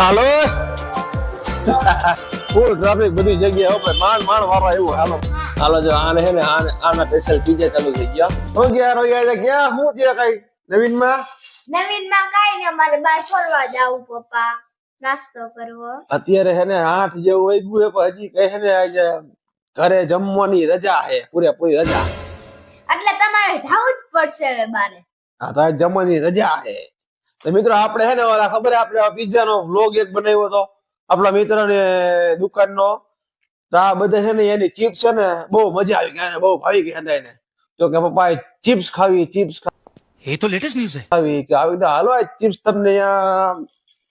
હાલો? Full traffic બધી જગ્યાએ ઉપર માંડ માંડ વાળા એવું હાલો. હાલો જો આને હે ને આને આના સ્પેશિયલ પીજે ચાલુ થઈ ગયા. હું ગયા રોયા છે ક્યાં? હું ત્યાં કઈ? નવીનમાં નવીનમાં કઈ ને અમારે બહાર ફરવા જાવું પપ્પા. નાસ્તો કરવો. અત્યારે હે ને આઠ જેવું હોય ગયું પણ હજી કઈ હે ને આજે ઘરે જમવાની રજા હે પૂરેપૂરી રજા. એટલે તમારે જાવું જ પડશે હવે બારે. હા તો જમવાની રજા હે. મિત્રો આપણે હે ને ઓલા ખબર આપણે પીઝા નો વ્લોગ એક બનાવ્યો હતો આપણા મિત્ર ને દુકાન નો તો આ બધા છે ને એની ચિપ્સ છે ને બહુ મજા આવી ગઈ બહુ ભાવી ગયા હતા એને. તો કે પપ્પા ચિપ્સ ખાવી ચિપ્સ એ તો લેટેસ્ટ ન્યૂઝ છે. ખાવી કે આવી રીતે હાલો ચિપ્સ તમને અહીંયા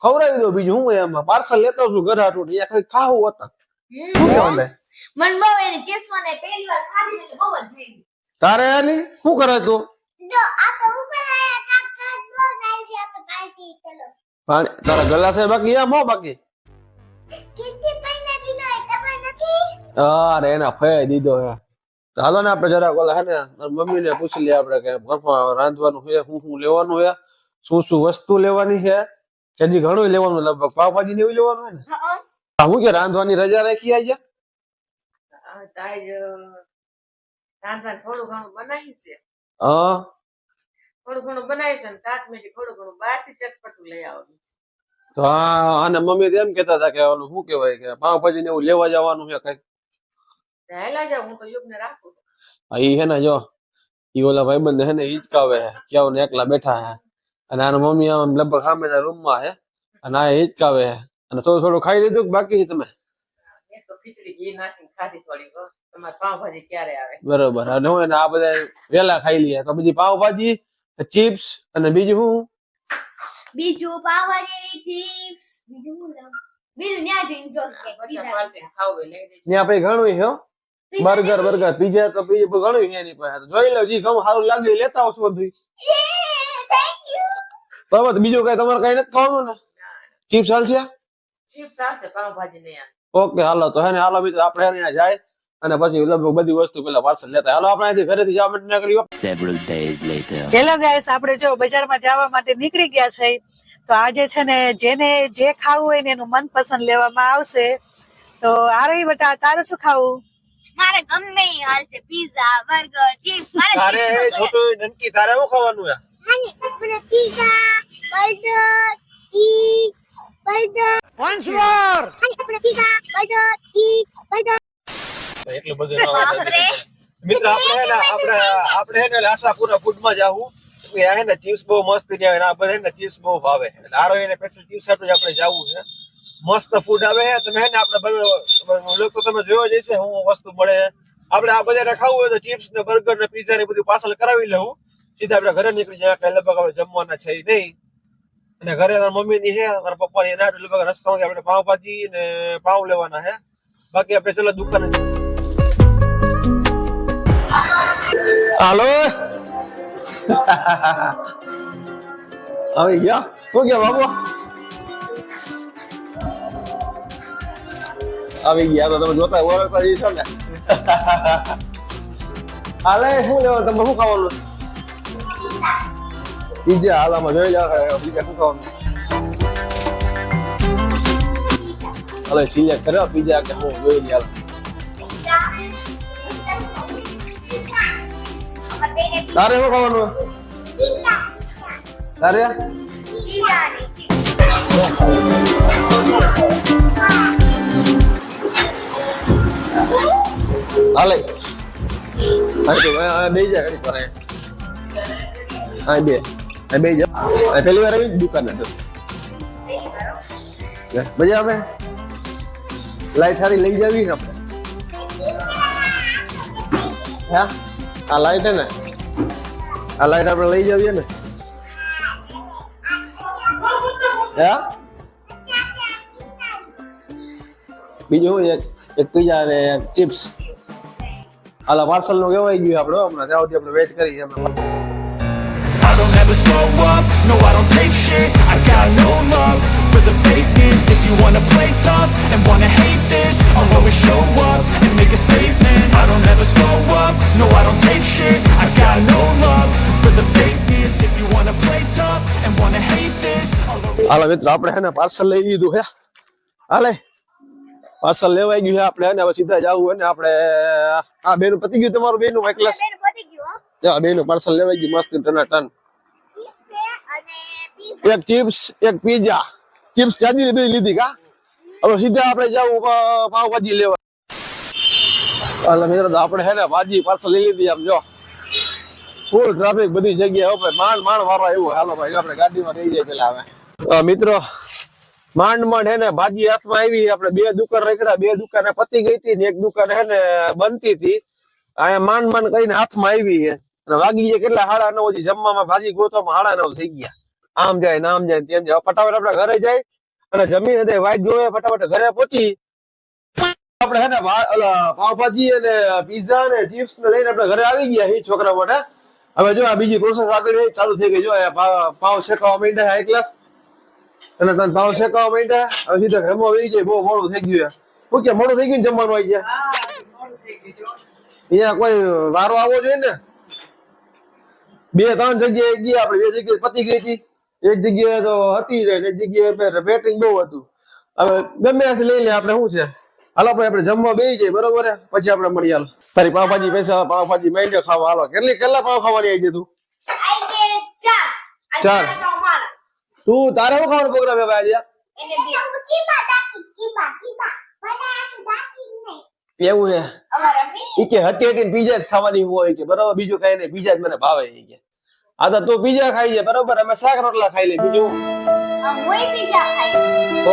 ખવડાવી દો બીજું હું એમાં પાર્સલ લેતો છું ઘર હાટું અહીંયા ખાલી ખાવું હતું. શું કહેવાય મન બહુ એની ચિપ્સ મને પહેલી વાર ખાધી એટલે બહુ જ ભાઈ તારે આની શું કરે તું? જો આ તો ઉપર આયા પાણી તારા ગલા છે બાકી? યા મો બાકી? અરે એના ફે દીધો હે. હાલો ને આપણે જરા ઓલા હે ને મમ્મી ને પૂછી લઈએ આપણે કે ઘરમાં રાંધવાનું છે શું શું લેવાનું છે શું શું વસ્તુ લેવાની છે કે હજી ઘણું લેવાનું લગભગ પાવભાજી ને એવું લેવાનું હે ને? હા કે રાંધવાની રજા રાખી આજે? રાંધવાનું થોડું ઘણું બનાવ્યું છે. હા. થોડું ઘણું બનાવીશ ને તાકમેથી થોડું ઘણું બહારથી ચટપટું લઈ આવવાનું છે. તો આ આને મમ્મી તો એમ કહેતા હતા કે ઓલું શું કહેવાય કે પાવભાજી ને એવું લેવા જવાનું છે કંઈક. તે જાવ હું તો યુગને રાખું. હા ઈ હે ને જો ઈ ઓલા ભાઈબંધ હે ને હિચકાવે હે કેવું ને એકલા બેઠા હે. અને આના મમ્મી આમ લગભગ સામેના રૂમમાં હે અને આ હિચકાવે હે. અને થોડું થોડું ખાઈ લીધું કે બાકી તમે? ખીચડી ઘી નાખીને ખાધી થોડી તમારે પાવભાજી ક્યારે આવે? બરોબર અને હું આ બધા વેલા ખાઈ લઈએ. તો બધી પાવભાજી ચિપ્સ અને બીજું શું બીજું પાવરી ચિપ્સ. બીજું બીજું ન્યા જઈને જો પછી ઘણું હો? Burger burger. પીઝા તો બીજું ઘણું એની પાસે. જોઈ લો જી ઘણું સારું લાગે લેતા આવશું બધું થેન્ક યુ બરાબર બીજું કઈ તમારે કઈ નથી ખાવાનું ને? ચિપ્સ હાલશે? ચિપ્સ હાલશે પાવભાજી નહીં ઓકે હાલો તો હે ને હાલો બીજું આપણે અહીંયા જાય. અને પછી બધી વસ્તુ પેલા પાર્સલ લેતા. હાલો આપણે અહીંથી ઘરેથી જવા માટે નીકળી several days later hello guys આપણે જો બજારમાં જવા માટે નીકળી ગયા છે તો આજે છે ને જેને જે ખાવું હોય ને એનું મનપસંદ લેવામાં આવશે. તો આ બેટા તારે શું ખાવું? મારે ગમે એ હાલશે પીઝા બર્ગર ચીઝ મારે તારે છોટું નનકી તારે શું ખાવાનું છે? મને pizza burger cheese burger once more મને પીઝા બર્ગર ચીઝ બર્ગર તો એટલું બધું. મિત્ર આપણે ને આપણે આપણે ને આશાપુરા ફૂડમાં જાવું હે ને ચિપ્સ બહુ મસ્તની આવે ને આ બધા ને ચિપ્સ બહુ ભાવે. એટલે આરો એને સ્પેશિયલ ચિપ્સ હાટુ જ આપણે જાવું છે. મસ્ત ફૂડ આવે છે. તમે હે ને આપણે લોકો તમે જોયો જ છે હું વસ્તુ મળે આપણે આ બજારે ખાવું હોય તો ચિપ્સ ને બર્ગર ને પીઝા ને બધું પાર્સલ કરાવી લેવું સીધા આપણે ઘરે નીકળી જાય કઈ લગભગ આપણે જમવાના છે નહીં. અને ઘરે મમ્મી ની છે મારા પપ્પા ની એના લગભગ રસ્તામાંથી આપણે પાવભાજી ને પાવ લેવાના છે. બાકી આપણે ચલો દુકાને હાલો આવી ગયા શું ગયા બાબુ આવી ગયા તો તમે જોતા ઓળખતા જઈ છો ને હાલે શું લેવાનું તમે શું ખાવાનું પીઝા હાલામાં જોઈ જાવ બીજા શું ખાવાનું હાલે સિલેક્ટ કર્યો બીજા કે હું જોઈ લે હાલ તારે શું ખાવાનું તારે હાલે હા તો આ બે જા ઘડી કરે હા બે આ બે જા આ પેલી વાર આવી દુકાન હતો મજા આવે લાઈટ હારી લઈ જાવી ને આપણે હા આ લાઈટ હે ને આ લાઈટ આપણે લઈ જાવીએ ને હે બીજું શું એક એક પીઝા અને એક ચિપ્સ હાલા પાર્સલ નું કહેવાય ગયું આપણે હમણાં ત્યાં સુધી આપણે વેઇટ કરીએ હમણાં I don't ever slow up, no I don't take shit I got no love for the fakeness If you wanna play tough and wanna hate this I'll always show up and make a statement I don't ever slow up, no I don't take shit હાલો મિત્રો આપણે હે ને parcel લઈ લીધું હે હાલે. Parcel લેવાઈ ગયું હે આપણે હે ને હવે સીધા જવું હોય ને આપણે આ બેનું પતી ગયું તમારું બેનું એક ક્લાસ બેન પતી ગયું હો. બેનું પાર્સલ લેવાઈ ગયું મસ્ત ટના ટન એક ચિપ્સ એક પીઝા ચિપ્સ જાજી બધી લીધી કા? હવે સીધા આપણે જવું પાવભાજી લેવા. હાલો મિત્રો આપણે હે ને ભાજી પાર્સલ લઈ લીધી આમ જો. ફૂલ ટ્રાફિક બધી જગ્યાએ માણ માણ માંડ વાળવા એવું હાલો ભાઈ આપણે ગાડીમાં રહી જાય પેલા હવે. મિત્રો, માંડ માંડ હે ને ભાજી હાથમાં આવી. આપણે બે દુકાન રેકડા બે દુકાને પતી ગઈ હતી ને એક દુકાન હે ને બનતી હતી. અહીંયા માંડ માંડ કરીને હાથમાં આવી હે. અને વાગી ગયા કેટલા? હાડા નવ જમવામાં ભાજી ગોતવામાં હાડા નવ થઈ ગયા. આમ જાય ને આમ જાય તેમ જાય. ફટાફટ આપણે ઘરે જાય અને જમીન હતી વાઈટ જોવે, ફટાફટ ઘરે પહોંચી. આપણે હે ને પાવભાજી અને પીઝા અને ચિપ્સ ને લઈને આપણે ઘરે આવી ગયા એ છોકરા માટે. હવે જો આ બીજી પ્રોસેસ આગળ ચાલુ થઈ ગઈ. જો પાવ શેકાવા માંડ્યા એક ક્લાસ અને તને ભાવ શેકાવા માંડ્યા? હવે સીધા ઘરમાં વહી જાય બહુ મોડું થઈ ગયું હું કે મોડું થઈ ગયું જમવાનું આવી ગયા? અહીંયા કોઈ વારો આવવો જોઈએ ને? બે ત્રણ જગ્યાએ ગયા આપણે બે જગ્યાએ પતી ગઈ હતી. એક જગ્યાએ તો હતી રહી એક જગ્યાએ બેટિંગ બહુ હતું. હવે ગમે ત્યાંથી લઈ લે આપણે શું છે? હાલો ભાઈ આપણે જમવા બેસી જાય બરોબર હે? પછી આપણે મળી હાલો. તારી પાવભાજી પૈસા પાવભાજી માંડ્યો ખાવા. હાલો કેટલી કેટલા પાવ ખાવાની આવી તું? ચાર. ચાર. તું તારે શું ખાવાનો પ્રોગ્રામ છે આજે? એવું છે ઈ કે હટી હટી પીઝા જ ખાવાની હોય કે બરોબર? બીજું કઈ નહીં પીઝા જ મને ભાવે ઈ કે. આ તો તું પીઝા ખાઈ છે બરોબર? અમે શાક રોટલા ખાઈ લે બીજું?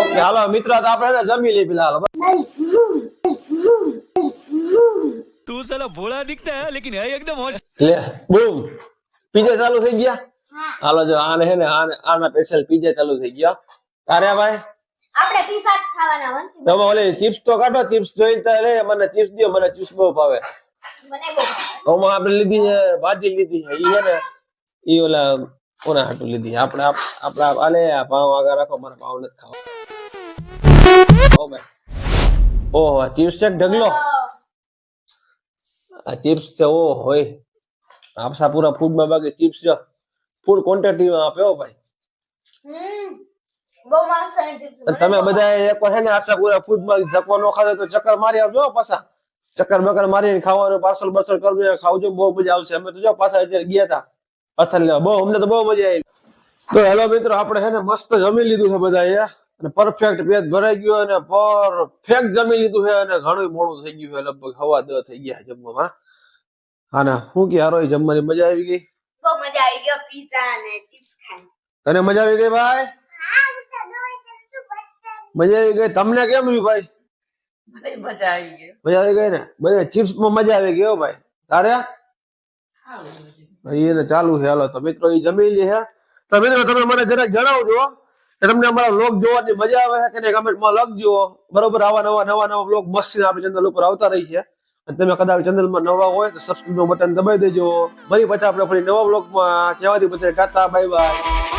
ઓકે હાલો મિત્રો તો આપણે જમી લઈએ પેલા હાલો તું ચાલો ભોળા દીખતા હે લેકિન એકદમ લે બૂમ. પીજા ચાલુ થઈ ગયા? હાલો જો આને હે ને આને આના સ્પેશિયલ પીઝા ચાલુ થઈ ગયા. તારે ભાઈ? આપણે પીઝા જ ખાવાના હોય તમે ઓલે ચિપ્સ તો કાઢો ચિપ્સ જોઈ તો રે મને ચિપ્સ દો મને ચિપ્સ બહુ ભાવે. મને બહુ. ઓમાં આપણે લીધી છે ભાજી લીધી છે ઈ હે ને ઈ ઓલા ઓના હાટુ લીધી આપણે આપણા આલે આ પાવ આગળ રાખો મને પાવ નથી ખાવા. ઓ ભાઈ. ઓહો આ ચિપ્સ છે ઢગલો? આ ચિપ્સ છે ઓ હોય. આપસા પૂરા ફૂડમાં બાકી ચિપ્સ છે. ફૂડ ક્વોન્ટિટી માં આપ્યો ભાઈ. તમે બધા એક છે ને આશાપુરા ફૂડમાં ધક્કો નો ખાધો તો ચક્કર મારી આવજો પાછા. ચક્કર બકર મારીને ખાવાનું પાર્સલ બર્સલ કરજો ખાવજો બહુ મજા આવશે. અમે તો જો પાછા અત્યારે ગયા હતા પાર્સલ લેવા. બહુ અમને તો બહુ મજા આવી. તો હેલો મિત્રો આપણે છે ને મસ્ત જમી લીધું છે બધા અહીંયા અને પરફેક્ટ પેટ ભરાઈ ગયો અને પરફેક્ટ જમી લીધું છે અને ઘણું મોડું થઈ ગયું છે. લગભગ હવા દ થઈ ગયા જમવામાં. હા ના શું કે હારો જમવાની મજા આવી ગઈ. બહુ મજા આવી ગયો પીઝા અને ચિપ્સ ખાઈ તને મજા આવી ગઈ ભાઈ? મજા આવી ગઈ? તમને કેમ રહ્યું ભાઈ? મજા આવી ગઈ. મજા આવી ગઈ ને? બધા ચિપ્સમાં મજા આવી ગયો ભાઈ તારે એને ચાલુ છે. હાલો તો મિત્રો એ જમી લે હે. તો મિત્રો તમે મને જરાક જણાવજો કે તમને અમારા વ્લોગ જોવાની મજા આવે છે કે નહીં? કમેન્ટમાં લખજો. બરોબર આવા નવા નવા નવા વ્લોગ મસ્ત આપણી ચેનલ ઉપર આવતા રહી છે. તમે કદાચ ચેનલમાં નવા હોય તો સબસ્ક્રાઈબ બટન દબાઈ દેજો. ફરી પછી આપણે ફરી નવા વ્લોગમાં ત્યાંથી બધા ટાટા બાય બાય